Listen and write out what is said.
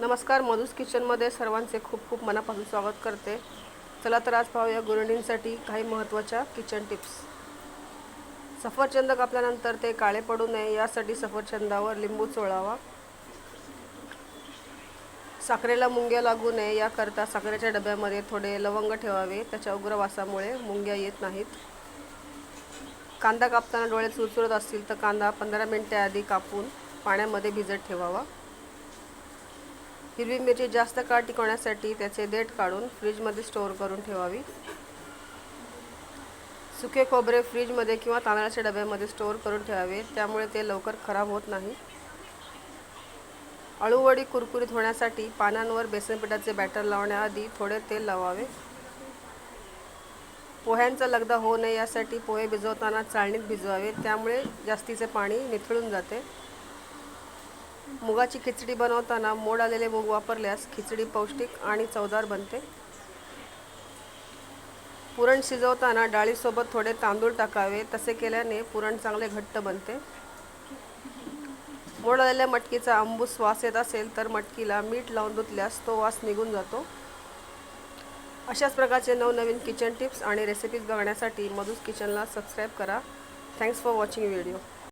नमस्कार मधुस किचनमध्ये सर्वांचे खूप खूप मनापासून स्वागत करते. चला तर आज पाहूया गृहिणींसाठी काही महत्त्वाच्या किचन टिप्स. सफरचंद कापल्यानंतर ते काळे पडू नये यासाठी सफरचंदावर लिंबू चोळावा साखरेला मुंग्या लागू नये याकरता साखरेच्या डब्यामध्ये थोडे लवंग ठेवावे त्याच्या उग्र वासामुळे मुंग्या येत नाहीत. कांदा कापताना डोळे चुरचुरत असतील तर कांदा पंधरा मिनटे आधी कापून पाण्यामध्ये भिजत ठेवावा. हिरवी मिरची जास्त काळ टिकवण्यासाठी त्याचे देठ काढून फ्रीजमध्ये स्टोअर करून ठेवावी. सुके खोबरे फ्रीजमध्ये किंवा तांदळाच्या डब्यामध्ये स्टोअर करून ठेवावे त्यामुळे ते लवकर खराब होत नाही. अळूवडी कुरकुरीत होण्यासाठी पानांवर बेसनपिठाचे बॅटर लावण्याआधी थोडे तेल लावावे. पोह्यांचा लगदा होऊ नये यासाठी पोहे भिजवताना चाळणीत भिजवावे त्यामुळे जास्तीचे पाणी निथळून जाते. मुगाची खिचडी बनवताना मोड आलेले मूग वापरल्यास खिचडी पौष्टिक आणि चवदार बनते. पुरण शिजवताना डाळीसोबत थोडे तांदूळ टाकावे तसे केल्याने पुरण चांगले घट्ट बनते. मोड आलेल्या मटकीचा आंबूस वास येत असेल तर मटकीला मीठ लावून धुतल्यास तो वास निघून जातो. अशाच प्रकारचे नवनवीन किचन टिप्स आणि रेसिपीज बघण्यासाठी मधुस किचनला सबस्क्राईब करा. Thanks for watching video.